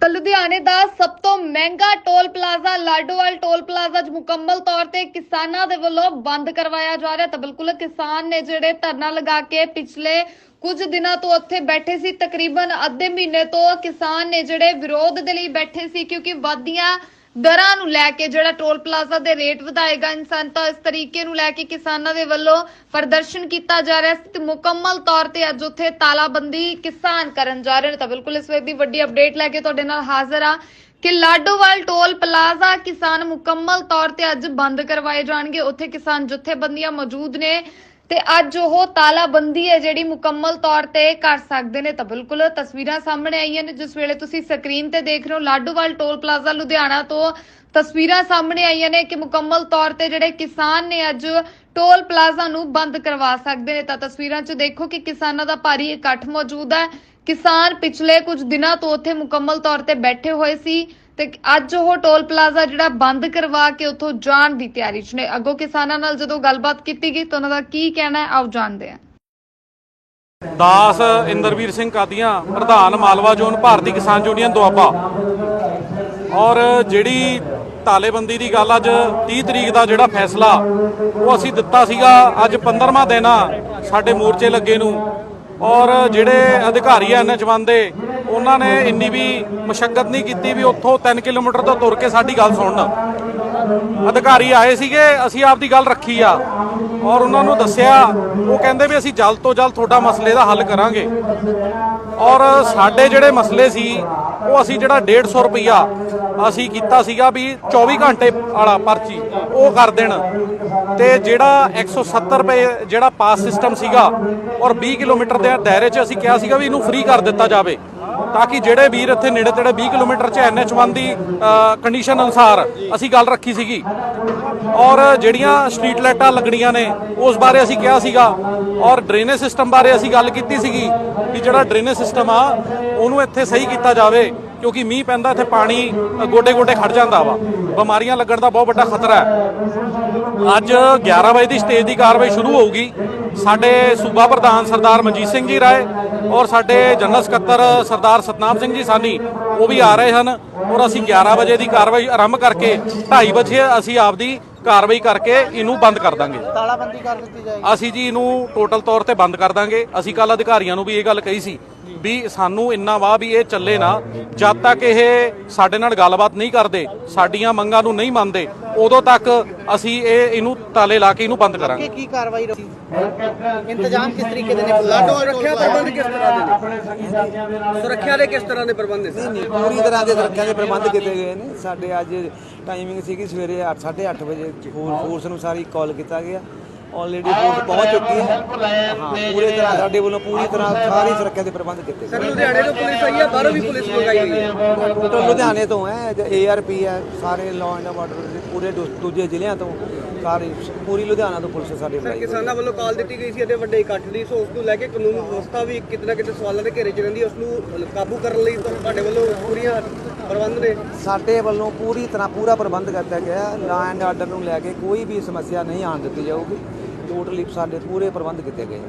ਤਾਂ ਲੁਧਿਆਣੇ ਦਾ ਸਭ ਤੋਂ ਮਹਿੰਗਾ toll plaza Ladowal toll plaza ਅੱਜ ਮੁਕੰਮਲ ਤੌਰ ਤੇ ਕਿਸਾਨਾਂ ਦੇ ਵੱਲੋਂ ਬੰਦ ਕਰਵਾਇਆ ਜਾ ਰਿਹਾ ਤਾਂ ਬਿਲਕੁਲ ਕਿਸਾਨ ਨੇ ਜਿਹੜੇ ਧਰਨਾ ਲਗਾ ਕੇ ਪਿਛਲੇ ਕੁਝ ਦਿਨਾਂ ਤੋਂ ਉੱਥੇ ਬੈਠੇ ਸੀ, ਤਕਰੀਬਨ ਅੱਧੇ ਮਹੀਨੇ ਤੋਂ ਕਿਸਾਨ ਨੇ ਜਿਹੜੇ ਵਿਰੋਧ ਦੇ ਲਈ ਬੈਠੇ ਸੀ ਕਿਉਂਕਿ ਵਾਧੀਆਂ ਦਰਾਂ ਨੂੰ ਲੈ ਕੇ ਜਿਹੜਾ ਟੋਲ ਪਲਾਜ਼ਾ ਦੇ ਰੇਟ ਵਧਾਏ ਗਏ ਸਨ, ਤਾਂ ਇਸ ਤਰੀਕੇ ਨੂੰ ਲੈ ਕੇ ਕਿਸਾਨਾਂ ਦੇ ਵੱਲੋਂ ਪ੍ਰਦਰਸ਼ਨ ਕੀਤਾ ਜਾ ਰਿਹਾ ਸੀ ਤੇ ਮੁਕੰਮਲ ਤੌਰ ਤੇ ਅੱਜ ਉੱਥੇ ਤਾਲਾਬੰਦੀ ਕਿਸਾਨ ਕਰਨ ਜਾ ਰਹੇ ਨੇ। ਤਾਂ ਬਿਲਕੁਲ ਇਸ ਵੇਲੇ ਦੀ ਵੱਡੀ ਅਪਡੇਟ ਲੈ ਕੇ ਤੁਹਾਡੇ ਨਾਲ ਹਾਜ਼ਰ ਆ ਕਿ ਲਾਡੋਵਾਲ ਟੋਲ ਪਲਾਜ਼ਾ ਕਿਸਾਨ ਮੁਕੰਮਲ ਤੌਰ ਤੇ ਅੱਜ ਬੰਦ ਕਰਵਾਏ ਜਾਣਗੇ। ਉੱਥੇ ਕਿਸਾਨ ਜਥੇਬੰਦੀਆਂ ਮੌਜੂਦ ਨੇ। ਤੇ ਅੱਜ ਉਹ ਤਾਲਾਬੰਦੀ ਹੈ ਜਿਹੜੀ ਮੁਕੰਮਲ ਤੌਰ ਤੇ ਕਰ ਸਕਦੇ ਨੇ ਤਾਂ ਬਿਲਕੁਲ ਤਸਵੀਰਾਂ ਸਾਹਮਣੇ ਆਈਆਂ ਨੇ। ਜਿਸ ਵੇਲੇ ਤੁਸੀਂ ਸਕਰੀਨ ਤੇ ਦੇਖ ਰਹੇ ਹੋ, ਲਾਡੋਵਾਲ ਟੋਲ ਪਲਾਜ਼ਾ ਲੁਧਿਆਣਾ ਤੋਂ ਤਸਵੀਰਾਂ ਸਾਹਮਣੇ ਆਈਆਂ ਨੇ ਕਿ ਮੁਕੰਮਲ ਤੌਰ ਤੇ ਜਿਹੜੇ ਕਿਸਾਨ ਨੇ ਅੱਜ ਟੋਲ ਪਲਾਜ਼ਾ ਨੂੰ ਬੰਦ ਕਰਵਾ ਸਕਦੇ ਨੇ। ਤਾਂ ਤਸਵੀਰਾਂ 'ਚ ਦੇਖੋ ਕਿ ਕਿਸਾਨਾਂ ਦਾ ਭਾਰੀ ਇਕੱਠ ਮੌਜੂਦ ਹੈ। ਕਿਸਾਨ ਪਿਛਲੇ ਕੁਝ ਦਿਨਾਂ ਤੋਂ ਉੱਥੇ ਮੁਕੰਮਲ ਤੌਰ ਤੇ ਬੈਠੇ ਹੋਏ ਸੀ। ਤੇ ਅੱਜ ਉਹ ਟੋਲ ਪਲਾਜ਼ਾ ਜਿਹੜਾ ਬੰਦ ਕਰਵਾ ਕੇ ਉੱਥੋਂ ਜਾਣ ਦੀ ਤਿਆਰੀ 'ਚ ਨੇ। ਅੱਗੋਂ ਕਿਸਾਨਾਂ ਨਾਲ ਜਦੋਂ ਗੱਲਬਾਤ ਕੀਤੀ ਗਈ ਤਾਂ ਉਹਨਾਂ ਦਾ ਕੀ ਕਹਿਣਾ ਹੈ, ਆਓ ਜਾਣਦੇ ਹਾਂ। ਦਾਸ ਇੰਦਰਵੀਰ ਸਿੰਘ ਕਾਦੀਆਂ, ਪ੍ਰਧਾਨ ਮਾਲਵਾ ਜ਼ੋਨ, ਭਾਰਤੀ ਕਿਸਾਨ ਯੂਨੀਅਨ, ਦੁਆਬਾ। ਔਰ ਜਿਹੜੀ ਤਾਲੇਬੰਦੀ ਦੀ ਗੱਲ ਅੱਜ 30 ਤਰੀਕ ਦਾ ਜਿਹੜਾ ਫੈਸਲਾ, ਉਹ ਅਸੀਂ ਦਿੱਤਾ ਸੀਗਾ ਅੱਜ 15ਵਾਂ ਦਿਨ ਆ ਸਾਡੇ ਮੋਰਚੇ ਲੱਗੇ ਨੂੰ। ਔਰ ਜਿਹੜੇ ਅਧਿਕਾਰੀ ਆ ਨਜਵੰਦ ਦੇ ਉਹਨਾਂ ਨੇ ਇੰਨੀ ਵੀ ਮਸ਼ੱਕਤ ਨਹੀਂ ਕੀਤੀ ਵੀ ਉੱਥੋਂ 3 ਕਿਲੋਮੀਟਰ ਤੋਂ ਤੁਰ ਕੇ ਸਾਡੀ ਗੱਲ ਸੁਣਨ। ਅਧਿਕਾਰੀ ਆਏ ਸੀਗੇ, ਅਸੀਂ ਆਪਦੀ ਗੱਲ ਰੱਖੀ ਆ। ਔਰ ਉਹਨਾਂ ਨੂੰ ਦੱਸਿਆ, ਉਹ ਕਹਿੰਦੇ ਵੀ ਅਸੀਂ ਜਲਦ ਤੋਂ ਜਲਦ ਤੁਹਾਡਾ ਮਸਲੇ ਦਾ ਹੱਲ ਕਰਾਂਗੇ। ਔਰ ਸਾਡੇ ਜਿਹੜੇ ਮਸਲੇ ਸੀ, ਉਹ ਅਸੀਂ ਜਿਹੜਾ 150 ਰੁਪਈਆ ਅਸੀਂ ਕੀਤਾ ਸੀਗਾ ਵੀ 24 ਘੰਟੇ ਵਾਲਾ ਪਰਚੀ। ਉਹ ਕਰ ਦੇਣ। ਤੇ ਜਿਹੜਾ 170 ਰੁਪਏ ਜਿਹੜਾ ਪਾਸ ਸਿਸਟਮ ਸੀਗਾ ਔਰ 20 ਕਿਲੋਮੀਟਰ ਦੇ ਦਾਇਰੇ 'ਚ ਅਸੀਂ ਕਿਹਾ ਸੀਗਾ ਵੀ ਇਹਨੂੰ ਫ੍ਰੀ ਕਰ ਦਿੱਤਾ ਜਾਵੇ ਤਾਂ ਕਿ ਜਿਹੜੇ ਵੀਰ ਇੱਥੇ ਨੇੜੇ ਤੇੜੇ 20 ਕਿਲੋਮੀਟਰ 'ਚ NH1 ਦੀ ਕੰਡੀਸ਼ਨ ਅਨੁਸਾਰ ਅਸੀਂ ਗੱਲ ਰੱਖੀ ਸੀਗੀ। ਔਰ ਜਿਹੜੀਆਂ ਸਟਰੀਟ ਲਾਈਟਾਂ ਲੱਗਣੀਆਂ ਨੇ, ਉਸ ਬਾਰੇ ਅਸੀਂ ਕਿਹਾ ਸੀਗਾ। ਔਰ ਡਰੇਨੇਜ ਸਿਸਟਮ ਬਾਰੇ ਅਸੀਂ ਗੱਲ ਕੀਤੀ ਸੀਗੀ ਕਿ ਜਿਹੜਾ ਡਰੇਨੇਜ ਸਿਸਟਮ ਆ, ਉਹਨੂੰ ਇੱਥੇ ਸਹੀ ਕੀਤਾ ਜਾਵੇ। ਕਿਉਂਕਿ ਮੀਂਹ ਪੈਂਦਾ ਇੱਥੇ ਪਾਣੀ ਗੋਡੇ ਗੋਡੇ ਖੜ ਜਾਂਦਾ ਵਾ। ਬਿਮਾਰੀਆਂ ਲੱਗਣ ਦਾ ਬਹੁਤ ਵੱਡਾ ਖਤਰਾ ਹੈ। ਅੱਜ 11 ਵਜੇ ਦੀ ਸਟੇਜ ਦੀ ਕਾਰਵਾਈ ਸ਼ੁਰੂ ਹੋਊਗੀ। ਸਾਡੇ ਸੂਬਾ ਪ੍ਰਧਾਨ ਸਰਦਾਰ ਮਨਜੀਤ ਸਿੰਘ ਜੀ ਰਾਏ ਔਰ ਸਾਡੇ ਜਨਰਲ ਸਕੱਤਰ ਸਰਦਾਰ ਸਤਨਾਮ ਸਿੰਘ ਜੀ ਸਾਨੀ ਉਹ ਵੀ ਆ ਰਹੇ ਹਨ ਔਰ ਅਸੀਂ 11 ਵਜੇ ਦੀ ਕਾਰਵਾਈ ਆਰੰਭ ਕਰਕੇ 2:30 ਵਜੇ ਅਸੀਂ ਆਪਦੀ ਕਾਰਵਾਈ ਕਰਕੇ ਇਹਨੂੰ ਬੰਦ ਕਰ ਦਾਂਗੇ। ਤਾਲਾਬੰਦੀ ਕਰ ਦਿੱਤੀ ਜਾਏਗੀ। ਅਸੀਂ ਜੀ ਇਹਨੂੰ ਟੋਟਲ ਤੌਰ ਤੇ ਬੰਦ ਕਰ ਦਾਂਗੇ। ਅਸੀਂ ਕੱਲ ਅਧਿਕਾਰੀਆਂ ਨੂੰ ਵੀ ਇਹ ਗੱਲ ਕਹੀ ਸੀ ਵੀ ਸਾਨੂੰ ਇੰਨਾ ਵਾ ਵੀ ਇਹ ਚੱਲੇ ਨਾ ਜਦ ਤੱਕ ਇਹ ਸਾਡੇ ਨਾਲ ਗੱਲਬਾਤ ਨਹੀਂ ਕਰਦੇ ਸਾਡੀਆਂ ਮੰਗਾਂ ਨੂੰ ਨਹੀਂ ਮੰਨਦੇ ਉਦੋਂ ਤੱਕ ਅਸੀਂ ਇਹ ਇਹਨੂੰ ਤਾਲੇ ਲਾ ਕੇ ਇਹਨੂੰ ਬੰਦ ਕਰਾਂਗੇ। ਕਿ ਕੀ ਕਾਰਵਾਈ ਰਹੀ ਇੰਤਜ਼ਾਮ ਕਿਸ ਤਰੀਕੇ ਦੇ ਨੇ? ਲਾਡੋ ਸੁਰੱਖਿਆ ਪ੍ਰਬੰਧ ਕਿਸ ਤਰ੍ਹਾਂ ਦੇ ਨੇ? ਸੁਰੱਖਿਆ ਦੇ ਕਿਸ ਤਰ੍ਹਾਂ ਦੇ ਪ੍ਰਬੰਧ ਨੇ? ਨਹੀਂ ਪੂਰੀ ਤਰ੍ਹਾਂ ਦੇ ਸੁਰੱਖਿਆ ਦੇ ਪ੍ਰਬੰਧ ਕੀਤੇ ਗਏ ਨੇ। ਸਾਡੇ ਅੱਜ ਟਾਈਮਿੰਗ ਸੀਗੀ ਸਵੇਰੇ 8:30 ਵਜੇ ਫੋਰ- ਫੋਰਸ ਨੂੰ ਸਾਰੀ ਕਾਲ ਕੀਤਾ ਗਿਆ। ਆਲਰੇਡੀ ਫੋਰਸ ਪਹੁੰਚ ਚੁੱਕੀ ਹੈ। ਹਾਂ, ਪੂਰੇ ਤਰ੍ਹਾਂ ਸਾਡੇ ਵੱਲੋਂ ਪੂਰੀ ਤਰ੍ਹਾਂ ਸਾਰੀ ਸੁਰੱਖਿਆ ਦੇ ਪ੍ਰਬੰਧ ਕੀਤੇ ਸਰ ਗਏ ਲੁਧਿਆਣੇ ਤੋਂ ਪੁਲਿਸ ਆਈ ਹੈ ਬਾਹਰੋਂ ਵੀ ਪੁਲਿਸ ਮੰਗਾਈ ਹੋਈ ਹੈ। ਟੋਟਲ ਲੁਧਿਆਣੇ ਤੋਂ ਹੈ ਏਆਰਪੀ ਹੈ ਸਾਰੇ ਲਾਅ ਐਂਡ ਆਰਡਰ ਦੇ ਪੂਰੇ ਦੂ- ਦੂਜੇ ਜ਼ਿਲ੍ਹਿਆਂ ਤੋਂ ਸਾਰੀ ਪੂਰੀ ਲੁਧਿਆਣਾ ਤੋਂ ਪੁਲਿਸ ਸਾਡੀ ਸਰ ਬੁਲਾਈ ਗਈ। ਕਿਸਾਨਾਂ ਵੱਲੋਂ ਕਾਲ ਦਿੱਤੀ ਗਈ ਸੀ ਅਤੇ ਵੱਡੇ ਇਕੱਠ ਦੀ ਸੋ ਉਸ ਨੂੰ ਲੈ ਕੇ ਕਾਨੂੰਨ ਵਿਵਸਥਾ ਵੀ ਕਿਤੇ ਨਾ ਕਿਤੇ ਸਵਾਲਾਂ ਦੇ ਘੇਰੇ 'ਚ ਰਹਿੰਦੀ ਹੈ। ਉਸ ਨੂੰ ਕਾਬੂ ਕਰਨ ਲਈ ਤੁਹਾਡੇ ਵੱਲੋਂ ਪੂਰੀਆਂ ਪ੍ਰਬੰਧ ਨੇ? ਸਾਡੇ ਵੱਲੋਂ ਪੂਰੀ ਤਰ੍ਹਾਂ ਪੂਰਾ ਪ੍ਰਬੰਧ ਕੀਤਾ ਗਿਆ। ਲਾਅ ਐਂਡ ਆਰਡਰ ਨੂੰ ਲੈ ਕੇ ਕੋਈ ਵੀ ਸਮੱਸਿਆ ਨਹੀਂ ਆਉਣ ਦਿੱਤੀ ਜਾਊਗੀ। ਟੋਟਲੀ ਸਾਡੇ ਪੂਰੇ ਪ੍ਰਬੰਧ ਕੀਤੇ ਗਏ।